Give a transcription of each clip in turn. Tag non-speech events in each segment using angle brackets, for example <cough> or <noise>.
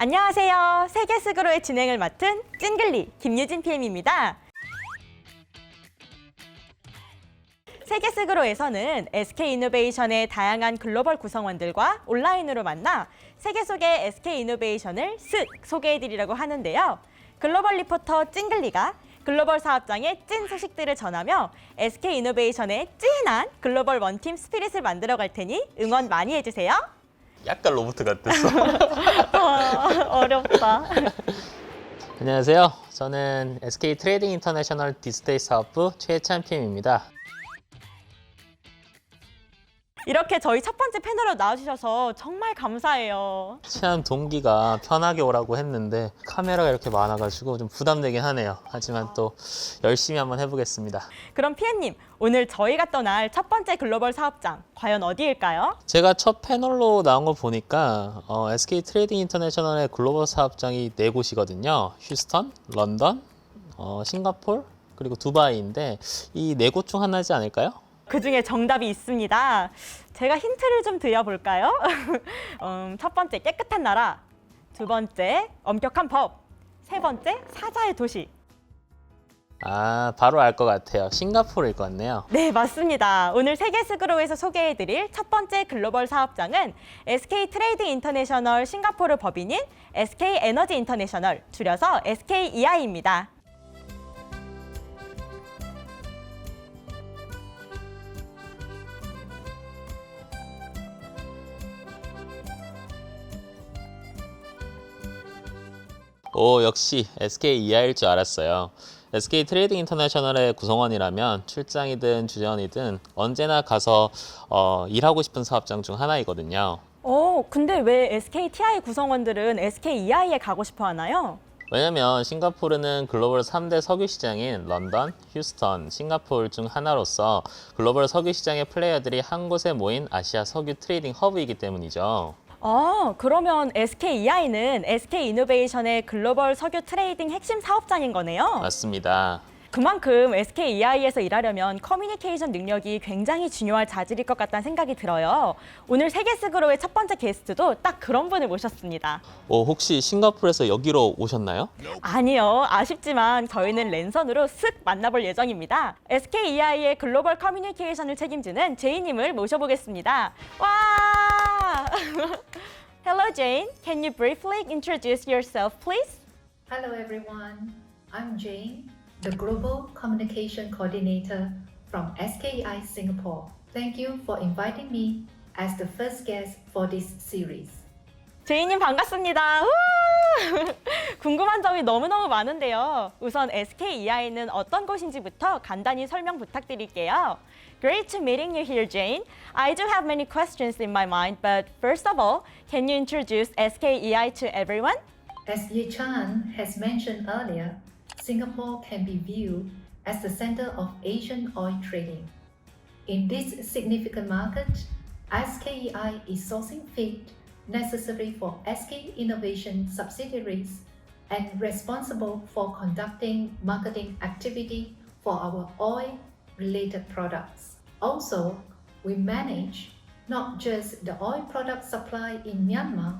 안녕하세요. 세계스그로의 진행을 맡은 찐글리 김유진 PM입니다. 세계스그로에서는 SK이노베이션의 다양한 글로벌 구성원들과 온라인으로 만나 세계 속의 SK이노베이션을 쓱 소개해드리려고 하는데요. 글로벌 리포터 찐글리가 글로벌 사업장의 찐 소식들을 전하며 SK이노베이션의 찐한 글로벌 원팀 스피릿을 만들어 갈 테니 응원 많이 해주세요. 약간 로봇 같았어. <laughs> 어렵다. 안녕하세요. 저는 SK 트레이딩 인터내셔널 디스테이 사업부 최찬 PM입니다. 이렇게 저희 첫 번째 패널로 나와주셔서 정말 감사해요. 시험 동기가 편하게 오라고 했는데 카메라가 이렇게 많아가지고 좀 부담되긴 하네요. 하지만 또 열심히 한번 해보겠습니다. 그럼 피엔님, 오늘 저희가 떠날 첫 번째 글로벌 사업장 과연 어디일까요? 제가 첫 패널로 나온 거 보니까 어, SK 트레이딩 인터내셔널의 글로벌 사업장이 네 곳이거든요. 휴스턴, 런던, 어, 싱가폴, 그리고 두바이인데 이 네 곳 중 하나지 않을까요? 그 중에 정답이 있습니다. 제가 힌트를 좀 드려볼까요? <laughs> 음, 첫 번째 깨끗한 나라, 두 번째 엄격한 법, 세 번째 사자의 도시. 아, 바로 알 것 같아요. 싱가포르일 것 같네요. 네, 맞습니다. 오늘 세계스그로에서 소개해드릴 첫 번째 글로벌 사업장은 SK 트레이딩 인터내셔널 싱가포르 법인인 SK 에너지 인터내셔널, 줄여서 SKEI입니다. 오, 역시 SK 이하일 줄 알았어요. SK 트레이딩 인터내셔널의 구성원이라면 출장이든 주전이든 언제나 가서 어, 일하고 싶은 사업장 중 하나이거든요. 어, 근데 왜 SKTI 구성원들은 SKEI에 가고 싶어 하나요? 왜냐면 싱가포르는 글로벌 3대 석유 시장인 런던, 휴스턴, 싱가포르 중 하나로서 글로벌 석유 시장의 플레이어들이 한 곳에 모인 아시아 석유 트레이딩 허브이기 때문이죠. 아, 그러면 SKEI는 SK이노베이션의 글로벌 석유 트레이딩 핵심 사업장인 거네요. 맞습니다. 그만큼 SKEI에서 일하려면 커뮤니케이션 능력이 굉장히 중요할 자질일 것 같다는 생각이 들어요. 오늘 세계스그로의 첫 번째 게스트도 딱 그런 분을 모셨습니다. 오, 혹시 싱가포르에서 여기로 오셨나요? 아니요, 아쉽지만 저희는 랜선으로 쓱 만나볼 예정입니다. SKEI의 글로벌 커뮤니케이션을 책임지는 제이님을 모셔보겠습니다. 와! <laughs> Hello, Jane. Can you briefly introduce yourself, please? Hello everyone, I'm Jane, the Global Communication Coordinator from SKI Singapore. Thank you for inviting me as the first guest for this series. 제이님 반갑습니다. 우! 궁금한 점이 너무너무 많은데요. 우선 SKEI는 어떤 곳인지부터 간단히 설명 부탁드릴게요. Great to meeting you here, Jane. I do have many questions in my mind, but first of all, can you introduce SKEI to everyone? As Ye Chan has mentioned earlier, Singapore can be viewed as the center of Asian oil trading. In this significant market, SKEI is sourcing feed necessary for SK Innovation subsidiaries and responsible for conducting marketing activity for our oil related products. Also, we manage not just the oil product supply in Myanmar,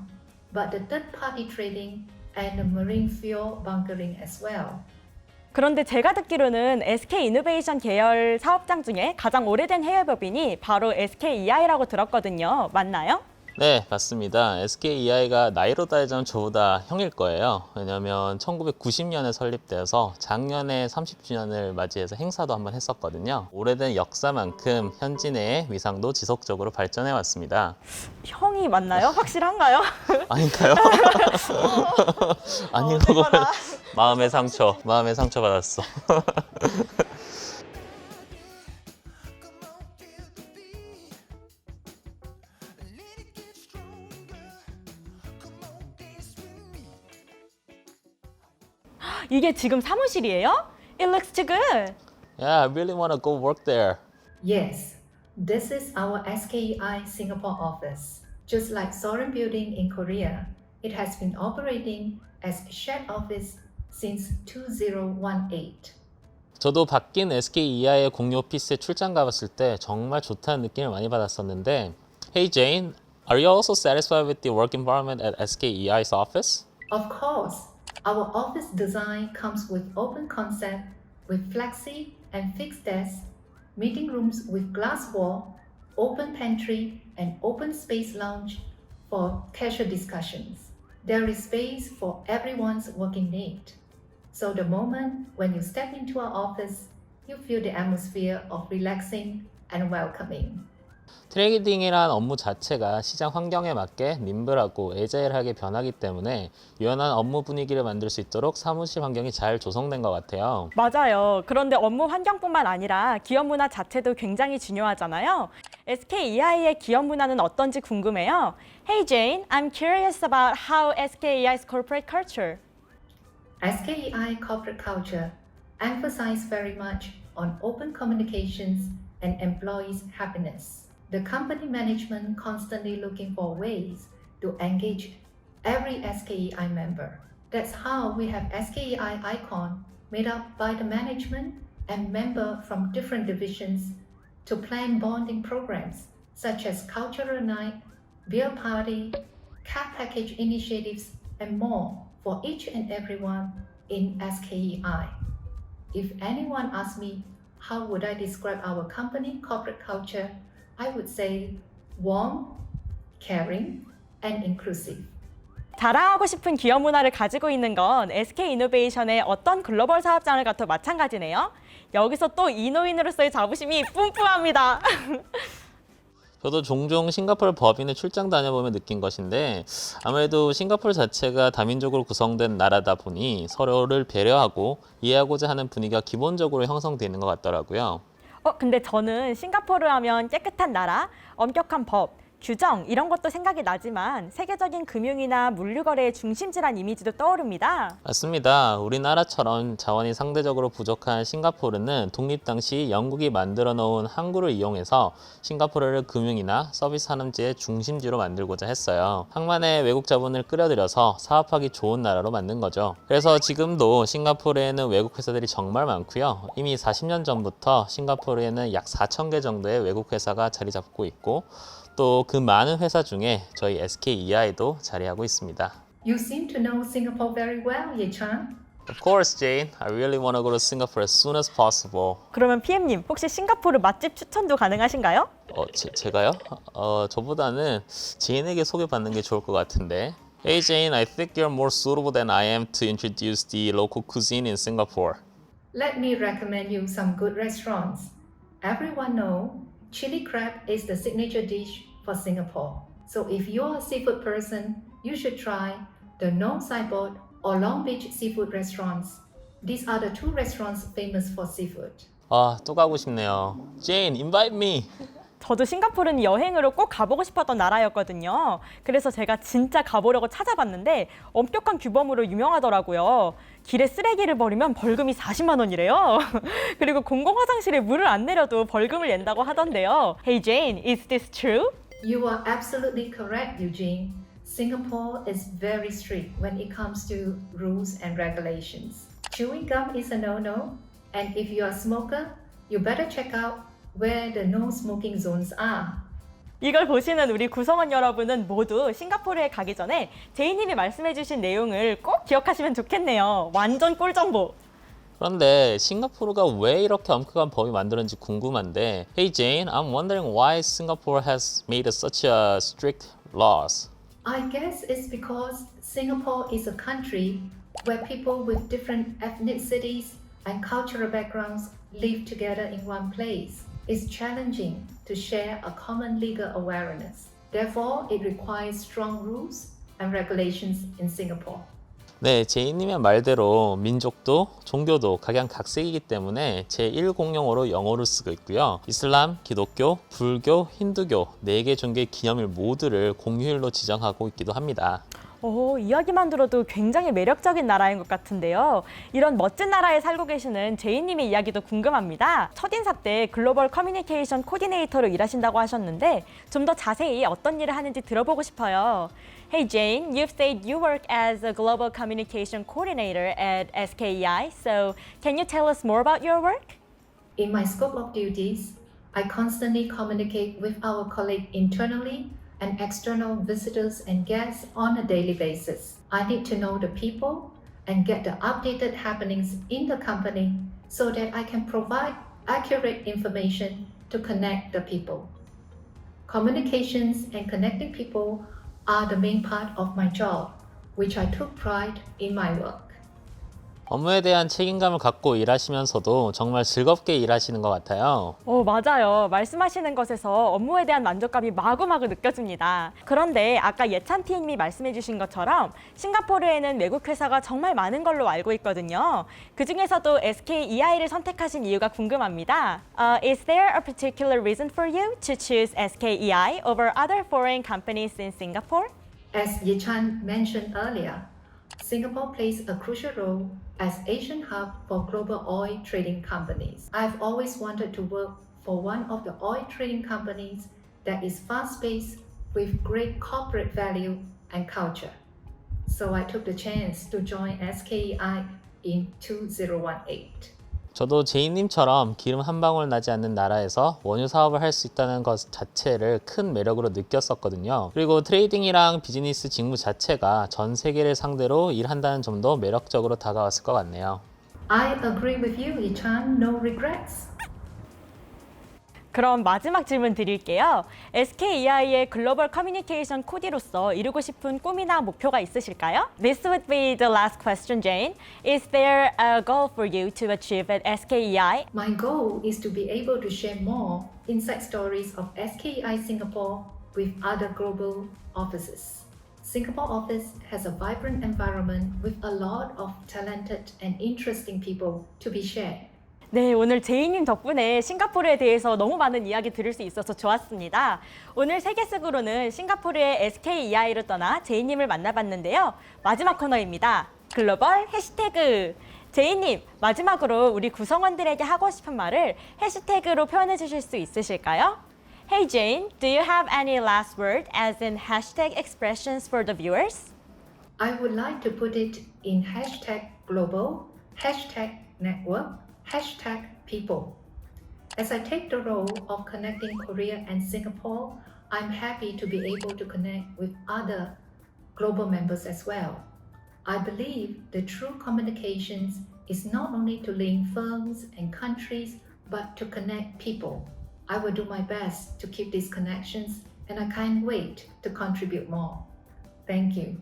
but the third party trading and marine fuel bunkering as well. 그런데 제가 듣기로는 SK 이노베이션 계열 사업장 중에 가장 오래된 해외 법인이 바로 SKEI라고 들었거든요. 맞나요? 네, 맞습니다. SKEI가 나이로 따지자면 저보다 형일 거예요. 왜냐면 1990년에 설립되어서 작년에 30주년을 맞이해서 행사도 한번 했었거든요. 오래된 역사만큼 현지 내의 위상도 지속적으로 발전해 왔습니다. 형이 맞나요? 확실한가요? <laughs> 아닌가요? <laughs> 아니라고 대박아. <laughs> 마음의 상처, 마음의 상처 받았어. <gasps> 이게 지금 사무실이에요? It looks too good. Yeah, I really want to go work there. Yes, this is our SKEI Singapore office. Just like Soren Building in Korea, it has been operating as a shared office since 2018. 저도 바뀐 SKEI의 공유 오피스에 출장 가봤을 때 정말 좋다는 느낌을 많이 받았었는데 Hey Jane, are you also satisfied with the work environment at SKEI's office? Of course, our office design comes with open concept, with flexi and fixed desks, meeting rooms with glass wall, open pantry, and open space lounge for casual discussions. There is space for everyone's working need. So the moment when you step into our office, you feel the atmosphere of relaxing and welcoming. 트레이딩이란 업무 자체가 시장 환경에 맞게 nimbl하고 에자일하게 변하기 때문에 유연한 업무 분위기를 만들 수 있도록 사무실 환경이 잘 조성된 것 같아요. 맞아요. 그런데 업무 환경뿐만 아니라 기업 문화 자체도 굉장히 중요하잖아요. SKEI의 기업 문화는 어떤지 궁금해요. Hey Jane, I'm curious about how SKEI's corporate culture. SKEI corporate culture emphasizes very much on open communications and employees' happiness. The company management constantly looking for ways to engage every SKEI member. That's how we have SKEI icon made up by the management and member from different divisions to plan bonding programs such as cultural night, beer party, cat package initiatives, and more for each and everyone in SKEI. If anyone asks me how would I describe our company corporate culture, I would say warm, caring, and inclusive. 자랑하고 싶은 기업 문화를 가지고 있는 건 SK 이노베이션의 어떤 글로벌 사업장을 가도 마찬가지네요. 여기서 또 이노인으로서의 자부심이 뿜뿜합니다. <laughs> 저도 종종 싱가포르 법인에 출장 다녀보면 느낀 것인데 아무래도 싱가포르 자체가 다민족으로 구성된 나라다 보니 서로를 배려하고 이해하고자 하는 분위기가 기본적으로 형성되어 있는 것 같더라고요. 어, 근데 저는 싱가포르 하면 깨끗한 나라, 엄격한 법, 규정 이런 것도 생각이 나지만 세계적인 금융이나 물류 거래의 중심지란 이미지도 떠오릅니다. 맞습니다. 우리나라처럼 자원이 상대적으로 부족한 싱가포르는 독립 당시 영국이 만들어 놓은 항구를 이용해서 싱가포르를 금융이나 서비스 산업지의 중심지로 만들고자 했어요. 항만의 외국 자본을 끌어들여서 사업하기 좋은 나라로 만든 거죠. 그래서 지금도 싱가포르에는 외국 회사들이 정말 많고요. 이미 40년 전부터 싱가포르에는 약 4천 개 정도의 외국 회사가 자리 잡고 있고 또 그 많은 회사 중에 저희 SKEI도 자리하고 있습니다. You seem to know Singapore very well, Ye Chan. Of course, Jane. I really want to go to Singapore as soon as possible. 그러면 PM님 혹시 싱가포르 맛집 추천도 가능하신가요? 어, 제, 제가요? 어, 저보다는 제인에게 소개받는 게 좋을 것 같은데. Hey Jane, I think you're more suitable than I am to introduce the local cuisine in Singapore. Let me recommend you some good restaurants. Everyone know chili crab is the signature dish for Singapore. So if you're a seafood person, you should try the No Sideboard or Long Beach seafood restaurants. These are the two restaurants famous for seafood. 아, 또 가고 싶네요. Jane, invite me. 저도 싱가포르는 여행으로 꼭 가보고 싶었던 나라였거든요. 그래서 제가 진짜 가보려고 찾아봤는데 엄격한 규범으로 유명하더라고요. 길에 쓰레기를 버리면 벌금이 40만 원이래요. 그리고 공공 화장실에 물을 안 내려도 벌금을 낸다고 하던데요. Hey Jane, is this true? You are absolutely correct, Eugene. Singapore is very strict when it comes to rules and regulations. Chewing gum is a no-no, and if you're a smoker, you better check out where the no smoking zones are. 이걸 보시는 우리 구성원 여러분은 모두 싱가포르에 가기 전에 제이님이 말씀해주신 내용을 꼭 기억하시면 좋겠네요. 완전 꿀정보. 그런데 싱가포르가 왜 이렇게 엄격한 법이 만들었는지 궁금한데 Hey Jane, I'm wondering why Singapore has made such a strict laws. I guess it's because Singapore is a country where people with different ethnicities and cultural backgrounds live together in one place. It's challenging to share a common legal awareness. Therefore, it requires strong rules and regulations in Singapore. 네, 제이님의 말대로 민족도 종교도 각양각색이기 때문에 제1공용어로 영어를 쓰고 있고요. 이슬람, 기독교, 불교, 힌두교 네개 종교의 기념일 모두를 공휴일로 지정하고 있기도 합니다. 오, 이야기만 들어도 굉장히 매력적인 나라인 것 같은데요. 이런 멋진 나라에 살고 계시는 제이님의 이야기도 궁금합니다. 첫인사 때 글로벌 커뮤니케이션 코디네이터로 일하신다고 하셨는데 좀 더 자세히 어떤 일을 하는지 들어보고 싶어요. Hey Jane, you've said you work as a global communication coordinator at SKEI, so can you tell us more about your work? In my scope of duties, I constantly communicate with our colleagues internally and external visitors and guests on a daily basis. I need to know the people and get the updated happenings in the company so that I can provide accurate information to connect the people. Communications and connecting people are the main part of my job, which I took pride in my work. 업무에 대한 책임감을 갖고 일하시면서도 정말 즐겁게 일하시는 것 같아요. 오, 맞아요. 말씀하시는 것에서 업무에 대한 만족감이 마구마구 느껴집니다. 그런데 아까 예찬 PM이 말씀해 주신 것처럼 싱가포르에는 외국 회사가 정말 많은 걸로 알고 있거든요. 그 중에서도 SKEI를 선택하신 이유가 궁금합니다. Uh, is there a particular reason for you to choose SKEI over other foreign companies in Singapore? As Yichan mentioned earlier, Singapore plays a crucial role as Asian hub for global oil trading companies. I've always wanted to work for one of the oil trading companies that is fast-paced with great corporate value and culture. So I took the chance to join SKEI in 2018. 저도 제이님처럼 기름 한 방울 나지 않는 나라에서 원유 사업을 할 수 있다는 것 자체를 큰 매력으로 느꼈었거든요. 그리고 트레이딩이랑 비즈니스 직무 자체가 전 세계를 상대로 일한다는 점도 매력적으로 다가왔을 것 같네요. I agree with you, Yichan. No regrets. 그럼 마지막 질문 드릴게요. SKEI의 글로벌 커뮤니케이션 코디로서 이루고 싶은 꿈이나 목표가 있으실까요? This would be the last question, Jane. Is there a goal for you to achieve at SKEI? My goal is to be able to share more inside stories of SKI Singapore with other global offices. Singapore office has a vibrant environment with a lot of talented and interesting people to be shared. 네, 오늘 제이님 덕분에 싱가포르에 대해서 너무 많은 이야기 들을 수 있어서 좋았습니다. 오늘 세계스그로는 싱가포르의 SKEI를 떠나 제이님을 만나봤는데요. 마지막 코너입니다. 글로벌 해시태그. 제이님, 마지막으로 우리 구성원들에게 하고 싶은 말을 해시태그로 표현해 주실 수 있으실까요? Hey Jane, do you have any last word as in hashtag expressions for the viewers? I would like to put it in hashtag global, hashtag network, hashtag people. As I take the role of connecting Korea and Singapore, I'm happy to be able to connect with other global members as well. I believe the true communications is not only to link firms and countries, but to connect people. I will do my best to keep these connections, and I can't wait to contribute more. Thank you.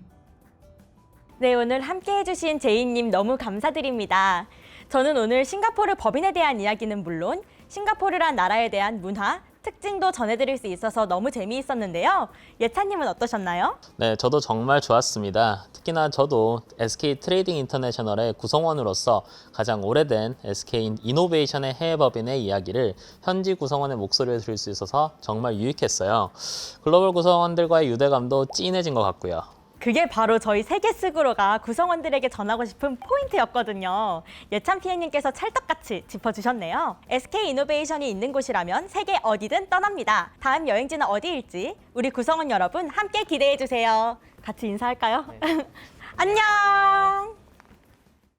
네, 오늘 함께 해주신 제이님 너무 감사드립니다. 저는 오늘 싱가포르 법인에 대한 이야기는 물론 싱가포르란 나라에 대한 문화, 특징도 전해드릴 수 있어서 너무 재미있었는데요. 예찬님은 어떠셨나요? 네, 저도 정말 좋았습니다. 특히나 저도 SK 트레이딩 인터내셔널의 구성원으로서 가장 오래된 SK 이노베이션의 해외 법인의 이야기를 현지 구성원의 목소리를 들을 수 있어서 정말 유익했어요. 글로벌 구성원들과의 유대감도 찐해진 것 같고요. 그게 바로 저희 세계 스그로가 구성원들에게 전하고 싶은 포인트였거든요. 예찬 피해님께서 찰떡같이 짚어주셨네요. SK 이노베이션이 있는 곳이라면 세계 어디든 떠납니다. 다음 여행지는 어디일지 우리 구성원 여러분 함께 기대해 주세요. 같이 인사할까요? <laughs> 안녕!